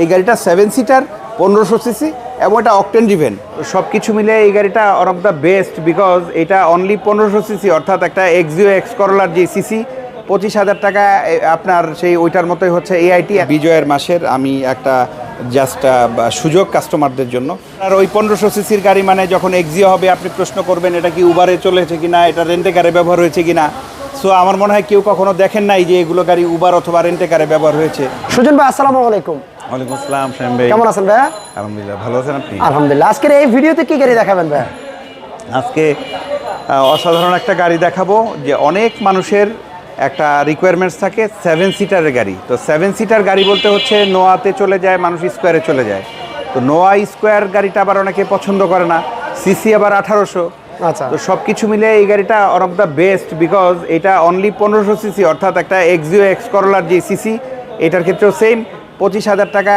এই গাড়িটা seven seater পনেরোশো সিসি এবং এটা অকটেন ডিভেন সব কিছু মিলে এই গাড়িটা one of the best because এটা অনলি পনেরোশো সিসি অর্থাৎ একটা এক্সিও এক্স করলার যে সিসি পঁচিশ হাজার টাকা আপনার সেই ওইটার মতোই হচ্ছে এআইটি বিজয়ের মাসের আমি একটা জাস্ট সুযোগ কাস্টমারদের জন্য। আর ওই পনেরোশো সিসির গাড়ি মানে যখন এক্সিও হবে আপনি প্রশ্ন করবেন এটা কি উবারে চলেছে কি না এটা রেন্টে কারে ব্যবহার হয়েছে কি না সো আমার মনে হয় কেউ কখনো দেখেন নাই যে এগুলো গাড়ি উবার অথবা রেন্টে কারে ব্যবহার হয়েছে। সুজন ভাই আসসালামু আলাইকুম। ওয়ালাইকুম আসসালাম শ্যাম ভাই। কেমন আছেন ভাইয়া? আলহামদুলিল্লাহ ভালো আছেন আপনি? আলহামদুলিল্লাহ। আজকের এই ভিডিওতে কি গাড়ি দেখাবেন ভাইয়া? আজকে অসাধারণ একটা গাড়ি দেখাবো যে অনেক মানুষের একটা রিকোয়ারমেন্টস থাকে সেভেন সিটারের গাড়ি। তো সেভেন সিটার গাড়ি বলতে হচ্ছে নোয়াতে চলে যায় মানুষ স্কোয়ারে চলে যায়। তো নোয়া স্কোয়ার গাড়িটা আবার অনেকে পছন্দ করে না সিসি আবার আঠারোশো। আচ্ছা। তো সব কিছু মিলে এই গাড়িটা one of the best because এটা অনলি পনেরোশো সিসি অর্থাৎ একটা এক্সিও এক্স করলার যে সিসি এটার ক্ষেত্রেও সেম পঁচিশ হাজার টাকা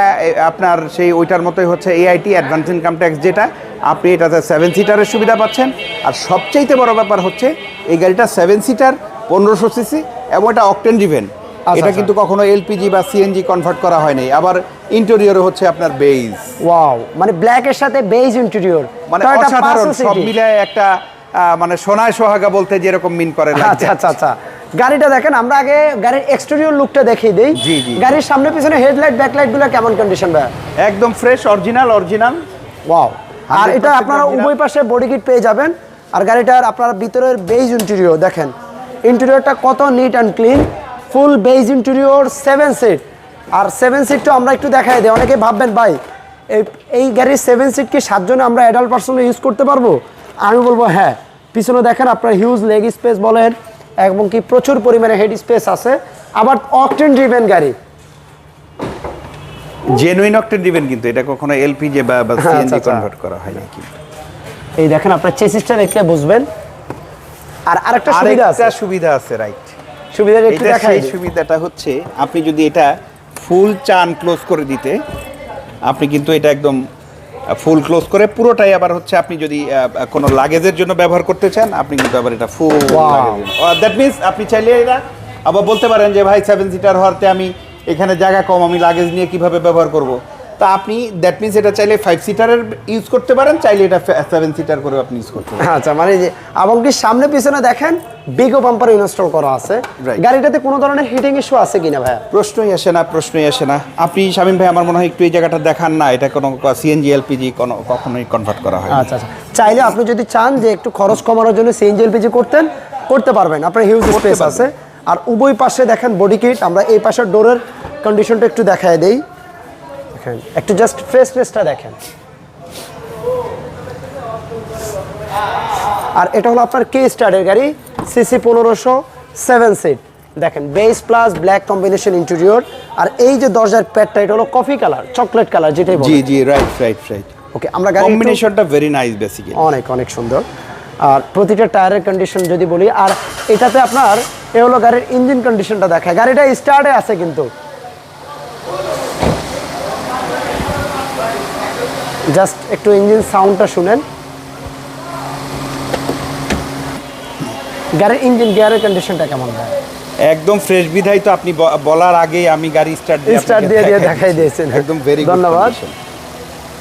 আপনার সেই ওইটার মতোই হচ্ছে এআইটি অ্যাডভান্স ইনকাম ট্যাক্স যেটা। আপনি এটাতে সেভেন সিটারের সুবিধা পাচ্ছেন। আর সবচাইতে বড় ব্যাপার হচ্ছে এই গাড়িটা সেভেন সিটার পনেরোশো সিসি এবং এটা অকটেন ডিভেন এটা আচ্ছা। কিন্তু কখনো এলপিজি বা সিএনজি কনভার্ট করা হয়নি। আবার ইন্টেরিয়রে হচ্ছে আপনার বেইজ ওয়াও মানে ব্ল্যাক এর সাথে বেজ ইন্টেরিয়র মানে অসাধারণ সব মিলে একটা মানে সোনায় সোহাগা বলতে যেরকম মিন করে আচ্ছা আচ্ছা আচ্ছা। গাড়িটা দেখেন আমরা আগে গাড়ির এক্সটেরিয়র লুকটা দেখিয়ে দেই। জি, জি। গাড়ির সামনে পিছনে হেডলাইট ব্যাকলাইটগুলো কেমন কন্ডিশন ভাইয়া? একদম ফ্রেশ অরিজিনাল অরিজিনাল ওয়াও আর এটা আপনারা উভয় পাশে বডি কিট পেয়ে যাবেন। আর গাড়িটার আপনারা ভিতরের বেজ ইন্টেরিয়র দেখেন। ইন্টেরিয়রটা কত neat and clean full beige interior seven seat R seven সিটটা আমরা একটু দেখাই দিই। অনেকে ভাববেন ভাই এই এই গাড়ির সেভেন সিট কি সাতজনে আমরা অ্যাডাল্ট পার্সনে ইউজ করতে পারব? আমি বলব হ্যাঁ। পিছনে দেখেন আপনার হিউজ লেগ স্পেস বলেন। এবং কি প্রচুর পরিমাণে হেড স্পেস আছে। আবার অকটেন ড্রিভেন গাড়ি। জেনুইন অক্টেন দিবেন কিন্তু এটা কখনো এলপিজি বা বা আচ্ছা, সিএনজি আচ্ছা। কনভার্ট করা হয় নাকি? এই দেখেন আপনার চেসিসটা দেখলে বুঝবেন। আর আরেকটা সুবিধা আছে। সুবিধা আছে রাইট সুবিধা একটু দেখাই সুবিধাটা হচ্ছে আপনি যদি এটা ফুল চান ক্লোজ করে দিতে আপনি কিন্তু এটা একদম ফুল ক্লোজ করে পুরোটাই আবার হচ্ছে আপনি যদি কোনো লাগেজের জন্য ব্যবহার করতে চান আপনি কিন্তু আবার এটা ফুল. দ্যাট মিনস আপনি চাইলে এটা আবার বলতে পারেন যে ভাই সেভেন সিটার হওয়াতে আমি এখানে জায়গা কম আমি লাগেজ নিয়ে কীভাবে ব্যবহার করব? তা আপনি দ্যাট মিনস এটা চাইলে ফাইভ সিটারের ইউজ করতে পারেন চাইলে এটা সেভেন সিটার করে আপনি ইউজ করতে পারেন। আচ্ছা মানে যে এবং কি সামনে পিছনে দেখেন? বিগো বাম্পার ইনস্টল করা আছে। গাড়িটাতে কোনো ধরনের হিটিং ইস্যু আছে কিনা ভাইয়া? প্রশ্নই আসে না প্রশ্নই আসে না। আপনি শামীম ভাই আমার মনে হয় একটু এই জায়গাটা দেখান না এটা কোনো সিএনজি এলপিজি কোনো কখনোই কনভার্ট করা হয় আচ্ছা আচ্ছা। চাইলে আপনি যদি চান যে একটু খরচ কমানোর জন্য সিএনজি এলপিজি করতেন করতে পারবেন। আপনার হিউজ স্পেস আছে। আর উভয় পাশে দেখেন বডি কিট আমরা এই পাশের ডোরের কন্ডিশনটা একটু দেখায় দেই। দেখেন একটু জাস্ট ফ্রেশনেসটা দেখেন। আর এটা হলো আপনার কে স্টার্টের গাড়ি। সিসি পনেরোশো সেভেন সিট দেখেন beige plus black combination interior আর এই যে দরজার প্যাডটা এটা হলো কফি কালার চকলেট কালার যেটাই জি জি রাইট রাইট রাইট ওকে আমরা গাড়ি কম্বিনেশনটা ভেরি নাইস বেসিক্যালি অনেক অনেক সুন্দর। আর প্রতিটা টায়ারের কন্ডিশন যদি বলি আর এটাতে আপনার এ হলো গাড়ির ইঞ্জিন কন্ডিশনটা দেখায়। গাড়িটা স্টার্টে আছে কিন্তু। জাস্ট একটু ইঞ্জিন সাউন্ডটা শুনেন। গাড়ির ইঞ্জিন গিয়ারের কন্ডিশনটা কেমন হয় একদম ফ্রেশ বিধাই তো আপনি বলার আগে আমি গাড়ি স্টার্ট Start দিয়ে দিয়ে দেখাই দিয়েছেন। একদম ভেরি ধন্যবাদ।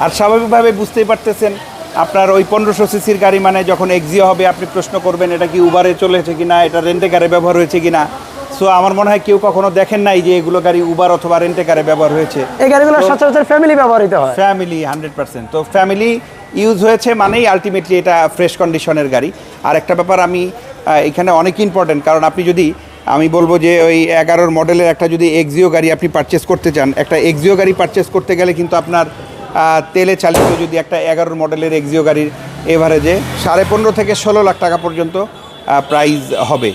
আর স্বাভাবিকভাবে বুঝতেই পারতেছেন আপনার ওই পনেরোশো সিসির গাড়ি মানে যখন এক্সিও হবে আপনি প্রশ্ন করবেন এটা কি উবারে চলেছে কিনা এটা রেন্টে কারে ব্যবহার হয়েছে কি না সো আমার মনে হয় কেউ কখনো দেখেন নাই যে এগুলো গাড়ি উবার অথবা রেন্টে কারে ব্যবহার হয়েছে। এই গাড়িগুলো সচরাচর ফ্যামিলি ব্যবহৃত হয়। ফ্যামিলি হান্ড্রেড পার্সেন্ট তো ফ্যামিলি ইউজ হয়েছে মানেই আলটিমেটলি এটা ফ্রেশ কন্ডিশনের গাড়ি। আর একটা ব্যাপার আমি এখানে অনেক ইম্পর্টেন্ট কারণ আপনি যদি, আমি বলব যে ওই এগারোর মডেলের একটা যদি এক্সিও গাড়ি আপনি পারচেস করতে চান, একটা এক্সিও গাড়ি পারচেস করতে গেলে কিন্তু আপনার তেলে চালিত যদি একটা এগারোর মডেলের এক্সিও গাড়ির এভারেজে সাড়ে পনেরো থেকে ষোলো লাখ টাকা পর্যন্ত প্রাইস হবে।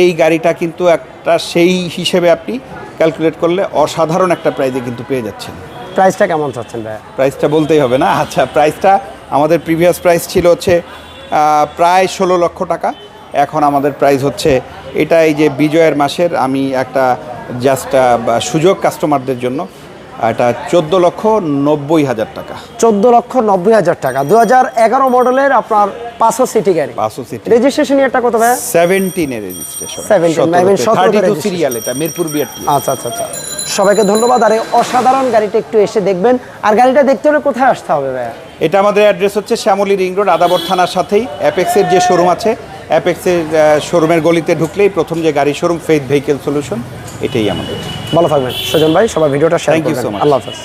এই গাড়িটা কিন্তু একটা সেই হিসেবে আপনি ক্যালকুলেট করলে অসাধারণ একটা প্রাইজে কিন্তু পেয়ে যাচ্ছেন। প্রাইসটা কেমন চাচ্ছেন ভাইয়া? প্রাইসটা বলতেই হবে না। আচ্ছা প্রাইসটা আমাদের প্রিভিয়াস প্রাইস ছিল হচ্ছে প্রায় ষোলো লক্ষ টাকা। এখন আমাদের প্রাইস হচ্ছে এটা এই যে বিজয়ের মাসের আমি একটা জাস্ট সুযোগ কাস্টমারদের জন্য এটা চোদ্দ লক্ষ নব্বই হাজার টাকা। চোদ্দ লক্ষ নব্বই হাজার টাকা। দু হাজার এগারো মডেলের আপনার পাঁচশো সিটি গাড়ি। পাঁচশো সিটি রেজিস্ট্রেশন ইয়ারটা কত ভাইয়া? সেভেন্টিনের registration 17, I mean 17 thirty two registration। Serial এটা মিরপুর বিআরটি আচ্ছা আচ্ছা আচ্ছা। সবাইকে ধন্যবাদ। আর এই অসাধারণ গাড়িটা একটু এসে দেখবেন। আর গাড়িটা দেখতে হলে কোথায় আসতে হবে ভাইয়া? এটা আমাদের অ্যাড্রেস হচ্ছে শ্যামলী রিং রোড আদাবর থানার সাথেই। অ্যাপেক্সের যে শোরুম আছে অ্যাপেক্সের শোরুমের গলিতে ঢুকলেই প্রথম যে গাড়ি শোরুম ফেথ ভেহিকেল সলিউশন এটাই আমাদের। ভালো থাকবেন। সজন ভাই সবাই ভিডিওটা শেয়ার থ্যাংক ইউ করবেন। সো মাচ আল্লাহ হাফেজ।